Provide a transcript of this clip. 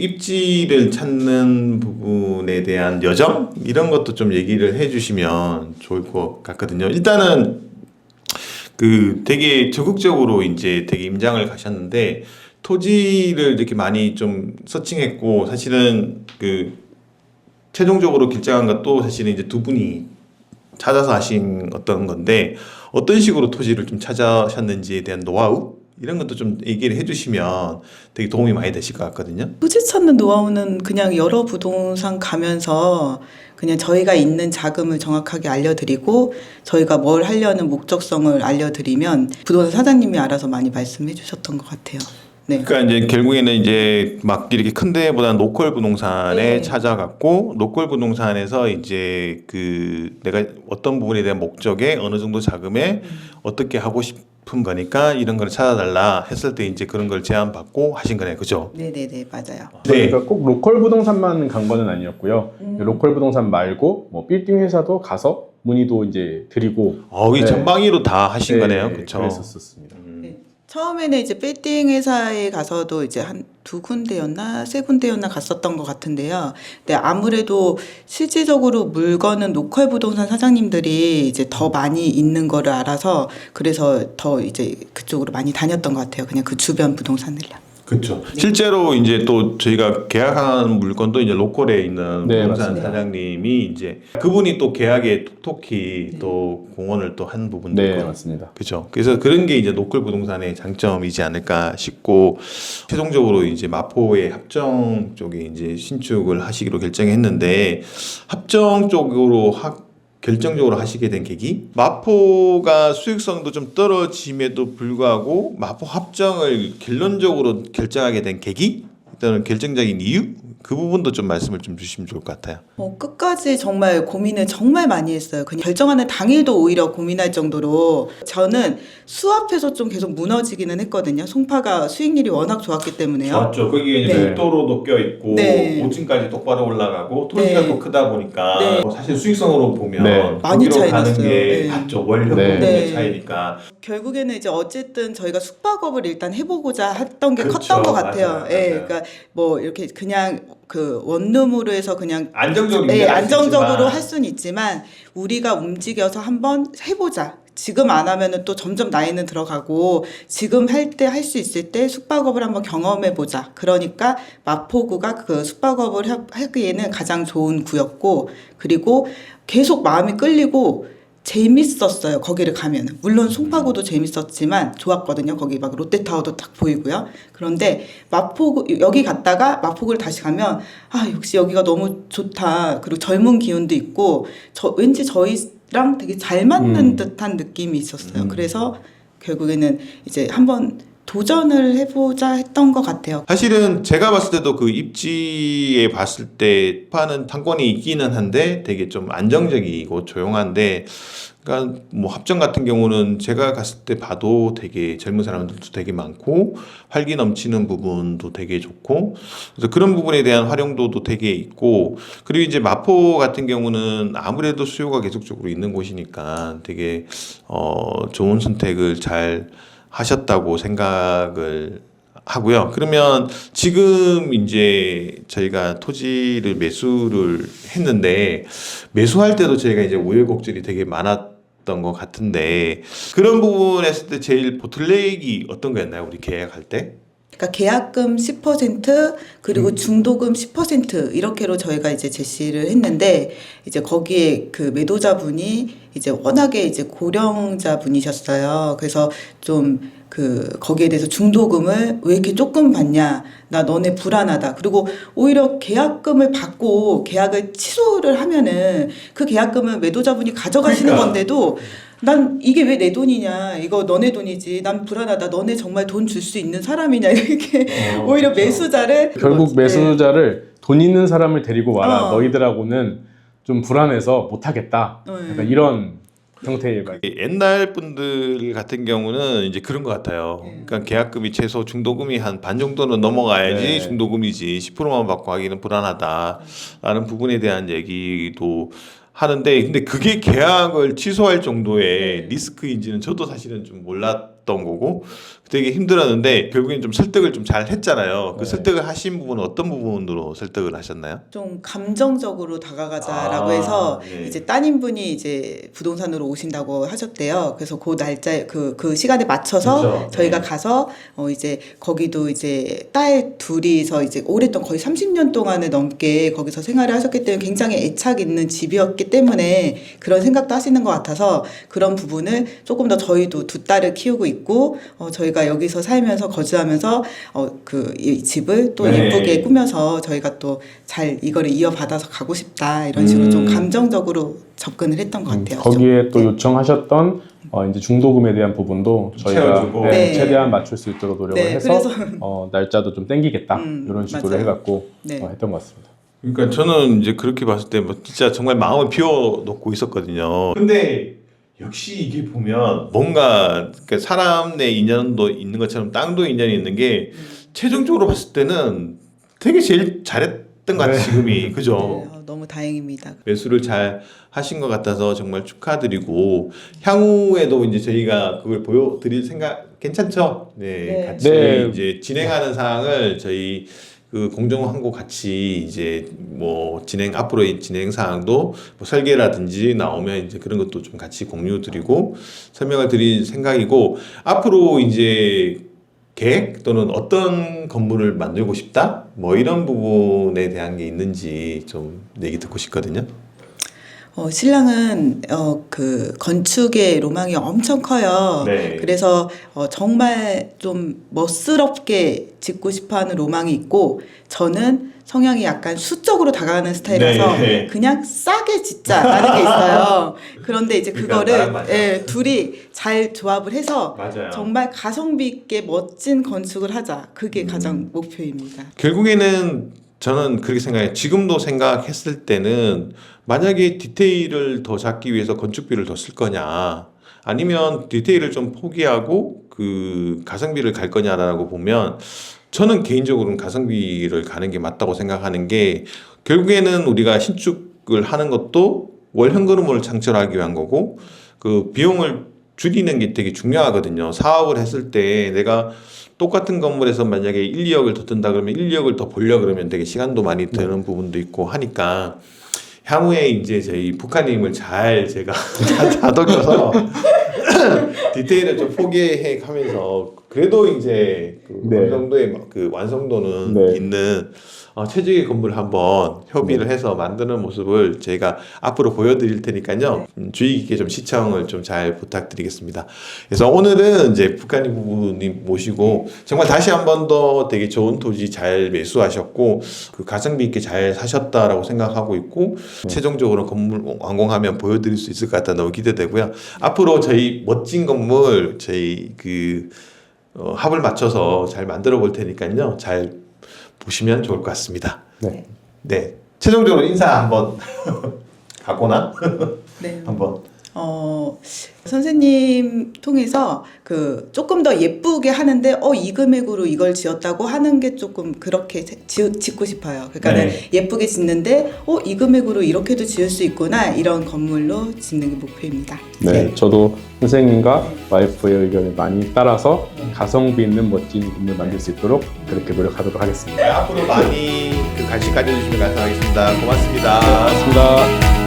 입지를 찾는 부분에 대한 여정 이런 것도 좀 얘기를 해주시면 좋을 것 같거든요. 일단은 그 되게 적극적으로 이제 되게 임장을 가셨는데 토지를 이렇게 많이 좀 서칭했고 사실은 그 최종적으로 결정한 것도 사실은 이제 두 분이 찾아서 하신 어떤 건데 어떤 식으로 토지를 좀 찾아셨는지에 대한 노하우 이런 것도 좀 얘기를 해주시면 되게 도움이 많이 되실 것 같거든요. 토지 찾는 노하우는 그냥 여러 부동산 가면서 그냥 저희가 있는 자금을 정확하게 알려드리고 저희가 뭘 하려는 목적성을 알려드리면 부동산 사장님이 알아서 많이 말씀해 주셨던 것 같아요. 네. 그러니까 이제 결국에는 이제 막 이렇게 큰 데보다 로컬 부동산에 네. 찾아갔고 로컬 부동산에서 이제 그 내가 어떤 부분에 대한 목적에 어느 정도 자금에 어떻게 하고 싶 은 거니까 이런 걸 찾아달라 했을 때 이제 그런 걸 제안 받고 하신 거네, 그죠? 네네네 맞아요. 네. 그러니까 꼭 로컬 부동산만 간 거는 아니었고요. 음. 로컬 부동산 말고 뭐 빌딩 회사도 가서 문의도 이제 드리고 어, 이 네. 전방위로 다 하신 네, 거네요, 그렇죠? 그랬었습니다. 네. 처음에는 이제 빌딩 회사에 가서도 이제 한 두 군데였나 세 군데였나 갔었던 것 같은데요. 근데 아무래도 실질적으로 물건은 로컬 부동산 사장님들이 이제 더 많이 있는 거를 알아서 그래서 더 이제 그쪽으로 많이 다녔던 것 같아요. 그냥 그 주변 부동산을요. 그렇죠. 실제로 이제 또 저희가 계약한 물건도 이제 로컬에 있는 네, 부동산 맞습니다. 사장님이 이제 그분이 또 계약에 톡톡히 또 공헌을 또 한 부분도 네, 있고 맞습니다. 그렇죠. 그래서 그런 게 이제 로컬 부동산의 장점이지 않을까 싶고 최종적으로 이제 마포의 합정 쪽에 이제 신축을 하시기로 결정했는데 합정 쪽으로 하, 결정적으로 하시게 된 계기? 마포가 수익성도 좀 떨어짐에도 불구하고 마포 합정을 결론적으로 결정하게 된 계기? 또는 결정적인 이유 그 부분도 좀 말씀을 좀 주시면 좋을 것 같아요. 어, 끝까지 정말 고민을 정말 많이 했어요. 그냥 결정하는 당일도 오히려 고민할 정도로 저는 수압해서 좀 계속 무너지기는 했거든요. 송파가 수익률이 워낙 좋았기 때문에요. 좋았죠. 거기에 이제 네. 별도로도 껴 있고 네. 5층까지 똑바로 올라가고 토지가 네. 또 크다 보니까 네. 뭐 사실 수익성으로 보면 네. 많이 거기로 차이 가는 났어요. 게 네. 맞죠. 네. 네. 네. 차이니까. 결국에는 이제 어쨌든 저희가 숙박업을 일단 해보고자 했던 게 그렇죠. 컸던 것 같아요. 맞아요. 예, 맞아요. 그러니까 뭐 이렇게 그냥 그 원룸으로 해서 그냥 안정적으로 수 안정적으로 할 수는 있지만 우리가 움직여서 한번 해보자. 지금 안 하면은 또 점점 나이는 들어가고 지금 할 때 할 수 있을 때 숙박업을 한번 경험해 보자. 그러니까 마포구가 그 숙박업을 하- 하기에는 가장 좋은 구였고 그리고 계속 마음이 끌리고 재밌었어요. 거기를 가면은 물론 송파구도 재밌었지만 좋았거든요. 거기 막 롯데타워도 딱 보이고요. 그런데 마포구 여기 갔다가 마포구를 다시 가면 아 역시 여기가 너무 좋다. 그리고 젊은 기운도 있고 저 왠지 저희랑 되게 잘 맞는 음. 듯한 느낌이 있었어요. 음. 그래서 결국에는 이제 한번 도전을 해보자 했던 것 같아요. 사실은 제가 봤을 때도 그 입지에 봤을 때 파는 상권이 있기는 한데 되게 좀 안정적이고 조용한데 그러니까 뭐 합정 같은 경우는 제가 갔을 때 봐도 되게 젊은 사람들도 되게 많고 활기 넘치는 부분도 되게 좋고 그래서 그런 부분에 대한 활용도도 되게 있고 그리고 이제 마포 같은 경우는 아무래도 수요가 계속적으로 있는 곳이니까 되게 어 좋은 선택을 잘 하셨다고 생각을 하고요. 그러면 지금 이제 저희가 토지를 매수를 했는데 매수할 때도 저희가 이제 우여곡절이 되게 많았던 것 같은데 그런 부분 했을 때 제일 보틀렉이 어떤 거였나요? 우리 계약할 때? 그러니까 계약금 10% 그리고 중도금 10% 이렇게로 저희가 이제 제시를 했는데 이제 거기에 그 매도자분이 이제 워낙에 이제 고령자 분이셨어요. 그래서 좀 그 거기에 대해서 중도금을 왜 이렇게 조금 받냐? 나 너네 불안하다. 그리고 오히려 계약금을 받고 계약을 취소를 하면은 그 계약금은 매도자분이 가져가시는 그러니까. 건데도 난 이게 왜 내 돈이냐? 이거 너네 돈이지. 난 불안하다. 너네 정말 돈 줄 수 있는 사람이냐? 이렇게 어, 오히려 그렇죠. 매수자를 결국 네. 매수자를 돈 있는 사람을 데리고 와라. 어. 너희들하고는 좀 불안해서 못하겠다. 네. 약간 이런 형태의 말. 옛날 분들 같은 경우는 이제 그런 것 같아요. 네. 그러니까 계약금이 최소 중도금이 한 반 정도는 넘어가야지 네. 중도금이지 10%만 받고 하기는 불안하다라는 부분에 대한 얘기도 하는데 근데 그게 계약을 취소할 정도의 네. 리스크인지는 저도 사실은 좀 몰랐던 거고 되게 힘들었는데 결국엔 좀 설득을 좀 잘 했잖아요. 그 네. 설득을 하신 부분은 어떤 부분으로 설득을 하셨나요? 좀 감정적으로 다가가자라고 아, 해서 네. 이제 따님분이 이제 부동산으로 오신다고 하셨대요. 그래서 그 날짜 그, 그 시간에 맞춰서 그렇죠. 저희가 네. 가서 어 이제 거기도 이제 딸 둘이서 이제 오랫동안 거의 30년 동안을 넘게 거기서 생활을 하셨기 때문에 굉장히 애착 있는 집이었기 때문에 그런 생각도 하시는 것 같아서 그런 부분을 조금 더 저희도 두 딸을 키우고 있고 어 저희가 여기서 살면서 거주하면서 어 그이 집을 또 네. 예쁘게 꾸며서 저희가 또 잘 이거를 이어받아서 가고 싶다 이런 식으로 좀 음. 감정적으로 접근을 했던 것 음, 같아요. 거기에 또 네. 요청하셨던 어, 이제 중도금에 대한 부분도 저희가 채워주고. 네, 네. 최대한 맞출 수 있도록 노력을 네, 해서 그래서 어, 날짜도 좀 땡기겠다 음, 이런 식으로 맞아요. 해갖고 네. 어, 했던 것 같습니다. 그러니까 저는 이제 그렇게 봤을 때뭐 진짜 정말 마음을 비워놓고 있었거든요. 근데 역시 이게 보면 뭔가 그러니까 사람 내 인연도 있는 것처럼 땅도 인연이 있는 게 최종적으로 봤을 때는 되게 제일 잘했던 것 같아요. 네. 지금이 그죠? 네, 어, 너무 다행입니다. 매수를 잘 하신 것 같아서 정말 축하드리고 향후에도 이제 저희가 그걸 보여드릴 생각 괜찮죠? 네, 네. 같이 네. 이제 진행하는 사항을 저희 그 공정하고 같이 이제 뭐 진행 앞으로의 진행 사항도 뭐 설계라든지 나오면 이제 그런 것도 좀 같이 공유 드리고 설명을 드릴 생각이고 앞으로 이제 계획 또는 어떤 건물을 만들고 싶다 뭐 이런 부분에 대한 게 있는지 좀 얘기 듣고 싶거든요. 어, 신랑은 어, 그 건축의 로망이 엄청 커요. 네. 그래서 어, 정말 좀 멋스럽게 짓고 싶어하는 로망이 있고 저는 성향이 약간 수적으로 다가가는 스타일이라서 네. 그냥 싸게 짓자라는 게 있어요. 그런데 이제 그러니까 그거를 맞아. 예, 둘이 잘 조합을 해서 맞아요. 정말 가성비 있게 멋진 건축을 하자. 음. 그게 가장 목표입니다. 결국에는 저는 그렇게 생각해요. 지금도 생각했을 때는 만약에 디테일을 더 잡기 위해서 건축비를 더 쓸 거냐, 아니면 디테일을 좀 포기하고 그 가성비를 갈 거냐라고 보면 저는 개인적으로는 가성비를 가는 게 맞다고 생각하는 게 결국에는 우리가 신축을 하는 것도 월 현금을 창출하기 위한 거고 그 비용을 줄이는 게 되게 중요하거든요. 사업을 했을 때 내가 똑같은 건물에서 만약에 1, 2억을 더 든다 그러면 1, 2억을 더 벌려 그러면 되게 시간도 많이 드는 부분도 있고 하니까 향후에 이제 저희 북한님을 잘 제가 다독여서 디테일을 좀 포기해 가면서 그래도 이제 그 네. 어느 정도의 그 완성도는 네. 있는 어, 최적의 건물을 한번 협의를 해서 만드는 모습을 저희가 앞으로 보여드릴 테니까요 음, 주의 깊게 좀 시청을 좀 잘 부탁드리겠습니다. 그래서 오늘은 이제 북한인 부부님 모시고 정말 다시 한 번 더 되게 좋은 토지 잘 매수하셨고 그 가성비 있게 잘 사셨다라고 생각하고 있고 최종적으로 건물 완공하면 보여드릴 수 있을 것 같아 너무 기대되고요. 앞으로 저희 멋진 건물 저희 그 어, 합을 맞춰서 잘 만들어 볼 테니까요. 잘 보시면 좋을 것 같습니다. 네. 네. 최종적으로 인사 한번 가거나 네. 한번 어, 선생님 통해서 그 조금 더 예쁘게 하는데 어, 이 금액으로 이걸 지었다고 하는 게 조금 그렇게 지, 짓고 싶어요. 그러니까는 네. 예쁘게 짓는데 어, 이 금액으로 이렇게도 지을 수 있구나 이런 건물로 짓는 게 목표입니다. 네, 저도 선생님과 와이프의 의견을 많이 따라서 가성비 있는 멋진 건물 만들 수 있도록 그렇게 노력하도록 하겠습니다. 네, 앞으로 많이 그 관심 가져주시면 감사하겠습니다. 고맙습니다. 고맙습니다.